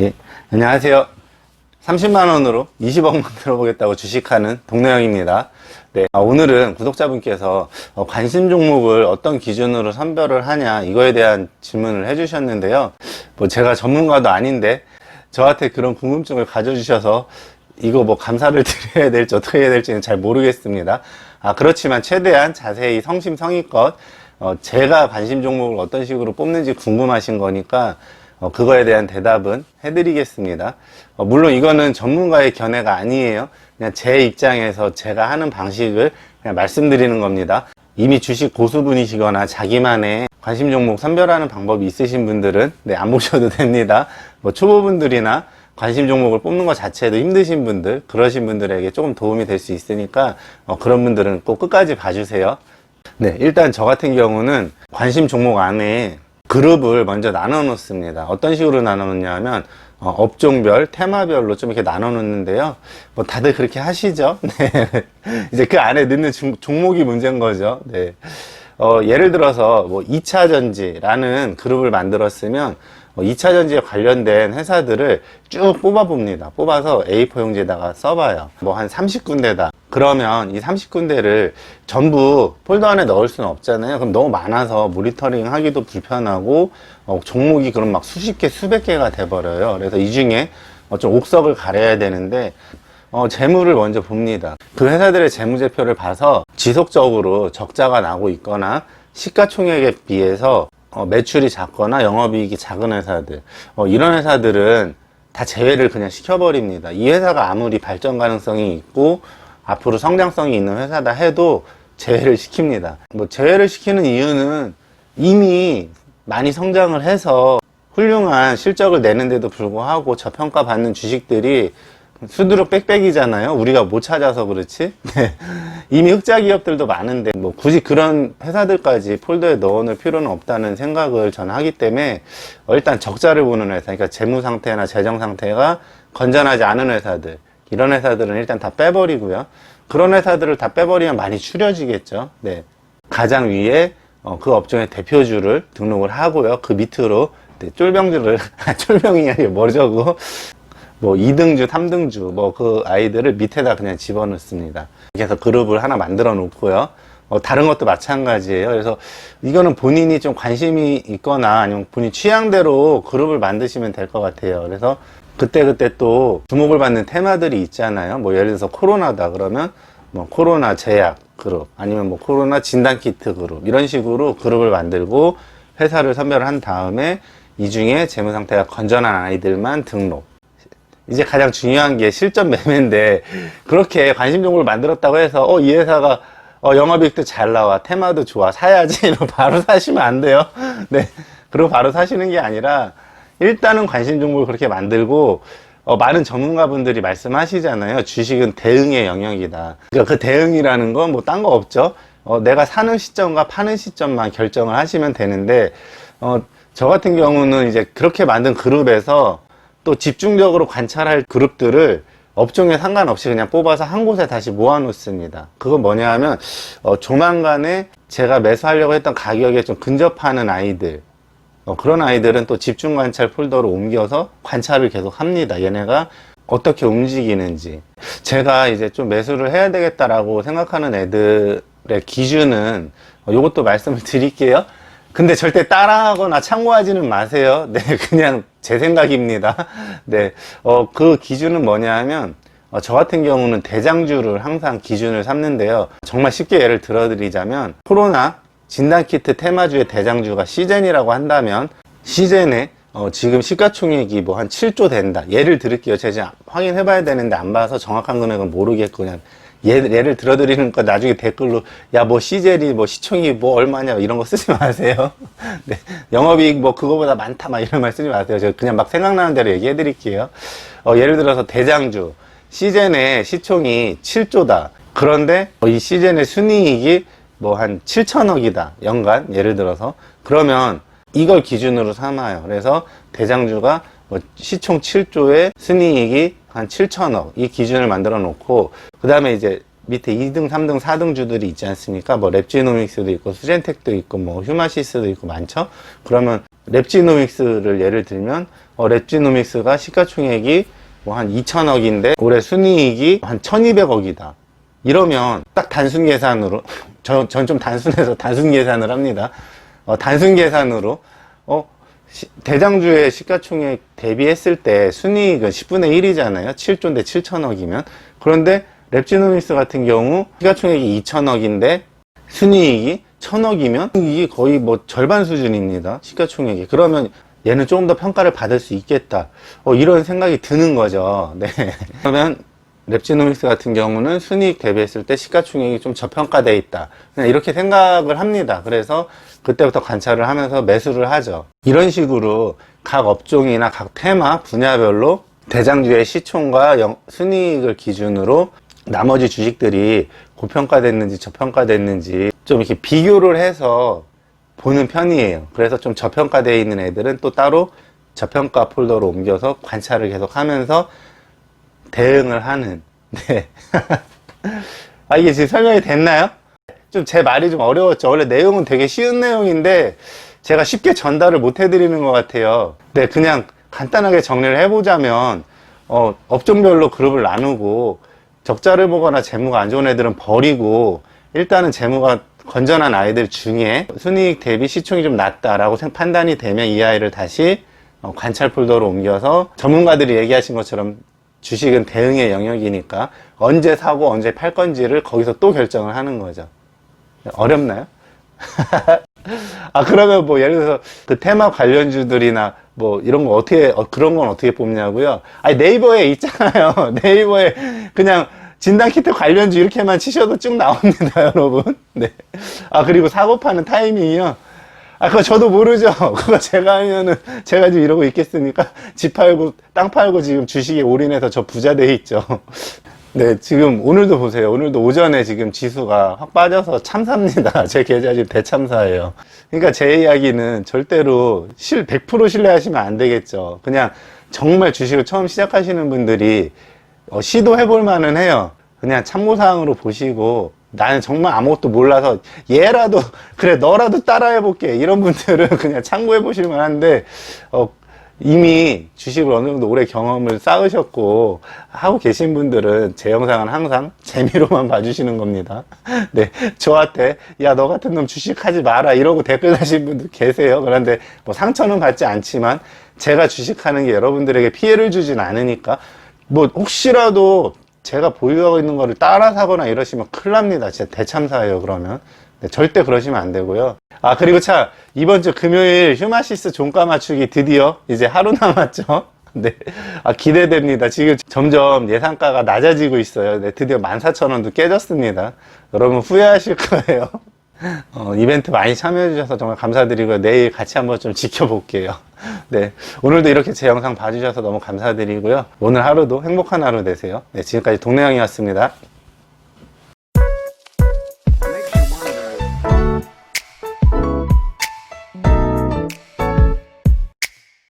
예, 안녕하세요. 30만원으로 20억 만 들어보겠다고 주식하는 동네형입니다. 네, 아, 오늘은 구독자분께서 어, 관심 종목을 어떤 기준으로 선별을 하냐, 이거에 대한 질문을 해주셨는데요. 뭐 제가 전문가도 아닌데, 저한테 그런 궁금증을 가져주셔서 이거 뭐 감사를 드려야 될지 어떻게 해야 될지는 잘 모르겠습니다. 아, 그렇지만 최대한 자세히 성심성의껏 어, 제가 관심 종목을 어떤 식으로 뽑는지 궁금하신 거니까 어, 그거에 대한 대답은 해드리겠습니다. 어, 물론 이거는 전문가의 견해가 아니에요. 그냥 제 입장에서 제가 하는 방식을 그냥 말씀드리는 겁니다. 이미 주식 고수분이시거나 자기만의 관심 종목 선별하는 방법이 있으신 분들은 네, 안 보셔도 됩니다. 뭐 초보분들이나 관심 종목을 뽑는 것 자체도 힘드신 분들, 그러신 분들에게 조금 도움이 될 수 있으니까 어, 그런 분들은 꼭 끝까지 봐주세요. 네, 일단 저 같은 경우는 관심 종목 안에 그룹을 먼저 나눠 놓습니다. 어떤 식으로 나눠 놓냐면 어, 업종별, 테마별로 좀 이렇게 나눠 놓는데요. 뭐 다들 그렇게 하시죠? 네. 이제 그 안에 넣는 종- 종목이 문제인 거죠. 네. 어, 예를 들어서 뭐 2차 전지라는 그룹을 만들었으면 어, 2차 전지에 관련된 회사들을 쭉 뽑아봅니다. 뽑아서 A4 용지에다가 써봐요. 뭐 한 30군데다. 그러면 이 30군데를 전부 폴더 안에 넣을 수는 없잖아요. 그럼 너무 많아서 모니터링 하기도 불편하고 어, 종목이 그럼 막 수십 개, 수백 개가 돼버려요. 그래서 이 중에 어, 좀 옥석을 가려야 되는데 어, 재무를 먼저 봅니다. 그 회사들의 재무제표를 봐서 지속적으로 적자가 나고 있거나 시가총액에 비해서 어, 매출이 작거나 영업이익이 작은 회사들 어, 이런 회사들은 다 제외를 그냥 시켜버립니다. 이 회사가 아무리 발전 가능성이 있고 앞으로 성장성이 있는 회사다 해도 제외를 시킵니다. 뭐 제외를 시키는 이유는 이미 많이 성장을 해서 훌륭한 실적을 내는데도 불구하고 저평가 받는 주식들이 수두룩 빽빽이잖아요. 우리가 못 찾아서 그렇지. 네. 이미 흑자 기업들도 많은데 뭐 굳이 그런 회사들까지 폴더에 넣어놓을 필요는 없다는 생각을 저는 하기 때문에 어, 일단 적자를 보는 회사, 그러니까 재무 상태나 재정 상태가 건전하지 않은 회사들 이런 회사들은 일단 다 빼버리고요. 그런 회사들을 다 빼버리면 많이 추려지겠죠. 네. 가장 위에 어, 그 업종의 대표주를 등록을 하고요. 그 밑으로 네, 쫄병주를 쫄병이 아니라 뭐저고 뭐 2등주, 3등주 뭐 그 아이들을 밑에다 그냥 집어넣습니다. 그래서 그룹을 하나 만들어 놓고요. 어, 다른 것도 마찬가지예요. 그래서 이거는 본인이 좀 관심이 있거나 아니면 본인 취향대로 그룹을 만드시면 될 것 같아요. 그래서 그때그때 또 주목을 받는 테마들이 있잖아요. 뭐 예를 들어서 코로나다 그러면 뭐 코로나 제약 그룹 아니면 뭐 코로나 진단 키트 그룹 이런 식으로 그룹을 만들고 회사를 선별을 한 다음에 이 중에 재무 상태가 건전한 아이들만 등록. 이제 가장 중요한 게 실전 매매인데 그렇게 관심 종목을 만들었다고 해서 어 이 회사가 어 영업이익도 잘 나와 테마도 좋아 사야지. 바로 사시면 안 돼요. 네. 그리고 바로 사시는 게 아니라 일단은 관심 종목을 그렇게 만들고 어, 많은 전문가분들이 말씀하시잖아요. 주식은 대응의 영역이다. 그러니까 그 대응이라는 건 뭐 딴 거 없죠. 어, 내가 사는 시점과 파는 시점만 결정을 하시면 되는데 어, 저 같은 경우는 이제 그렇게 만든 그룹에서 또 집중적으로 관찰할 그룹들을 업종에 상관없이 그냥 뽑아서 한 곳에 다시 모아놓습니다. 그건 뭐냐 하면, 어, 조만간에 제가 매수하려고 했던 가격에 좀 근접하는 아이들, 어, 그런 아이들은 또 집중 관찰 폴더로 옮겨서 관찰을 계속 합니다. 얘네가 어떻게 움직이는지. 제가 이제 좀 매수를 해야 되겠다라고 생각하는 애들의 기준은, 어, 요것도 말씀을 드릴게요. 근데 절대 따라하거나 참고하지는 마세요. 네, 그냥 제 생각입니다. 네, 어, 그 기준은 뭐냐 하면, 어, 저 같은 경우는 대장주를 항상 기준을 삼는데요. 정말 쉽게 예를 들어드리자면, 코로나 진단키트 테마주의 대장주가 시젠이라고 한다면, 시젠에 어, 지금 시가총액이 뭐 한 7조 된다. 예를 들을게요. 제가 확인해 봐야 되는데 안 봐서 정확한 금액은 모르겠고, 그냥 예, 예를 들어드리는 거 나중에 댓글로 야 뭐 시젤이 뭐 시총이 뭐 얼마냐 이런 거 쓰지 마세요. 네, 영업이익 뭐 그거보다 많다 막 이런 말 쓰지 마세요. 제가 그냥 막 생각나는 대로 얘기해 드릴게요. 어, 예를 들어서 대장주 시젠의 시총이 7조다. 그런데 어, 이 시젠의 순이익이 뭐 한 7천억이다 연간 예를 들어서 그러면 이걸 기준으로 삼아요. 그래서 대장주가 뭐 시총 7조의 순이익이 한 7천억 이 기준을 만들어 놓고 그 다음에 이제 밑에 2등, 3등, 4등 주들이 있지 않습니까? 뭐 랩지노믹스도 있고 수젠텍도 있고 뭐 휴마시스도 있고 많죠? 그러면 랩지노믹스를 예를 들면 어, 랩지노믹스가 시가총액이 뭐 한 2천억인데 올해 순이익이 한 1,200억이다. 이러면 딱 단순 계산으로 저, 전좀 단순해서 단순 계산을 합니다. 어, 단순 계산으로 어, 시- 대장주의 시가총액 대비했을 때 순이익은 10분의 1이잖아요. 7조인데 7천억이면. 그런데 랩지노믹스 같은 경우 시가총액이 2천억인데 순이익이 1000억이면 이게 거의 뭐 절반 수준입니다. 시가총액이. 그러면 얘는 조금 더 평가를 받을 수 있겠다. 어, 이런 생각이 드는 거죠. 네. 그러면 랩지노믹스 같은 경우는 순이익 대비했을 때 시가총액이 좀 저평가돼 있다. 그냥 이렇게 생각을 합니다. 그래서 그때부터 관찰을 하면서 매수를 하죠. 이런 식으로 각 업종이나 각 테마 분야별로 대장주의 시총과 영- 순이익을 기준으로 나머지 주식들이 고평가됐는지 저평가됐는지 좀 이렇게 비교를 해서 보는 편이에요. 그래서 좀 저평가되어 있는 애들은 또 따로 저평가 폴더로 옮겨서 관찰을 계속 하면서 대응을 하는. 네. 아, 이게 지금 설명이 됐나요? 좀 제 말이 좀 어려웠죠. 원래 내용은 되게 쉬운 내용인데 제가 쉽게 전달을 못 해드리는 것 같아요. 네, 그냥 간단하게 정리를 해보자면, 어, 업종별로 그룹을 나누고 적자를 보거나 재무가 안 좋은 애들은 버리고 일단은 재무가 건전한 아이들 중에 순이익 대비 시총이 좀 낮다라고 생- 판단이 되면 이 아이를 다시 어, 관찰 폴더로 옮겨서 전문가들이 얘기하신 것처럼 주식은 대응의 영역이니까 언제 사고 언제 팔 건지를 거기서 또 결정을 하는 거죠. 어렵나요? 아 그러면 뭐 예를 들어서 그 테마 관련주들이나 뭐 이런 거 어떻게 어, 그런 건 어떻게 뽑냐고요? 아니 네이버에 있잖아요. 네이버에 그냥 진단 키트 관련주 이렇게만 치셔도 쭉 나옵니다, 여러분. 네. 아 그리고 사고 파는 타이밍이요. 아 그거 저도 모르죠. 그거 제가 하면은 제가 지금 이러고 있겠습니까? 집 팔고 땅 팔고 지금 주식에 올인해서 저 부자 돼 있죠. 네, 지금 오늘도 보세요. 오늘도 오전에 지금 지수가 확 빠져서 참사입니다. 제 계좌 지금 대참사예요. 그러니까 제 이야기는 절대로 실, 100% 신뢰하시면 안 되겠죠. 그냥 정말 주식을 처음 시작하시는 분들이 어, 시도해 볼 만은 해요. 그냥 참고사항으로 보시고 나는 정말 아무것도 몰라서 얘라도 그래 너라도 따라해 볼게 이런 분들은 그냥 참고해 보실 만 한데 어, 이미 주식을 어느 정도 오래 경험을 쌓으셨고 하고 계신 분들은 제 영상은 항상 재미로만 봐주시는 겁니다. 네, 저한테 야 너 같은 놈 주식하지 마라 이러고 댓글 다신 분들 계세요. 그런데 뭐 상처는 받지 않지만 제가 주식하는 게 여러분들에게 피해를 주진 않으니까 뭐 혹시라도 제가 보유하고 있는 거를 따라 사거나 이러시면 큰일 납니다. 진짜 대참사예요, 그러면. 네, 절대 그러시면 안 되고요. 아, 그리고 참, 이번 주 금요일 휴마시스 종가 맞추기 드디어 이제 하루 남았죠? 네. 아, 기대됩니다. 지금 점점 예상가가 낮아지고 있어요. 네, 드디어 14,000원도 깨졌습니다. 여러분 후회하실 거예요. 어, 이벤트 많이 참여해주셔서 정말 감사드리고요. 내일 같이 한번 좀 지켜볼게요. 네. 오늘도 이렇게 제 영상 봐주셔서 너무 감사드리고요. 오늘 하루도 행복한 하루 되세요. 네. 지금까지 동네형이었습니다.